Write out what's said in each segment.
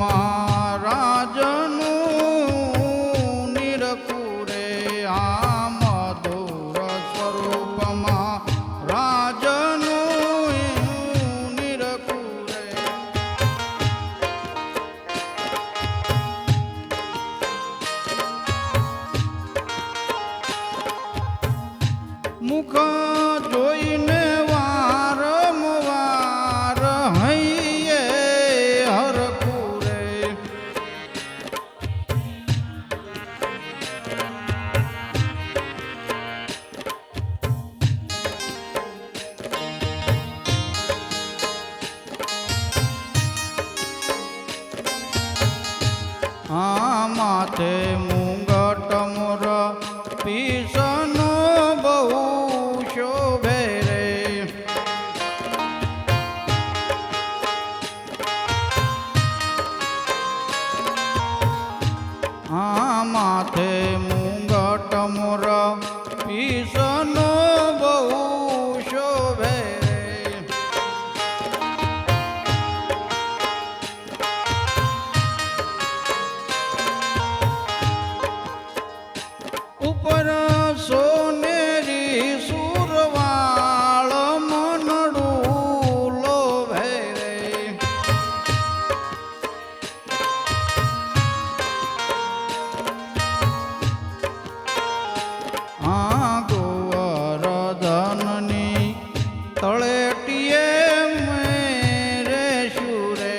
মা માથે મુંગટ મોર પીસનો બહુ શોભે રે. આ માથે મુંગટ મોર પીસ ખોટીએ રે શુરે.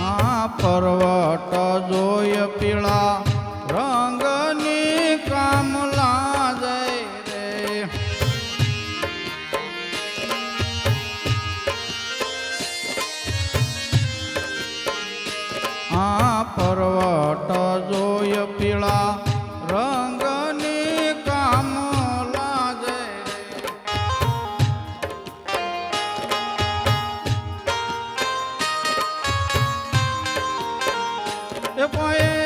આ પર્વત જોય પીળા Eu ponho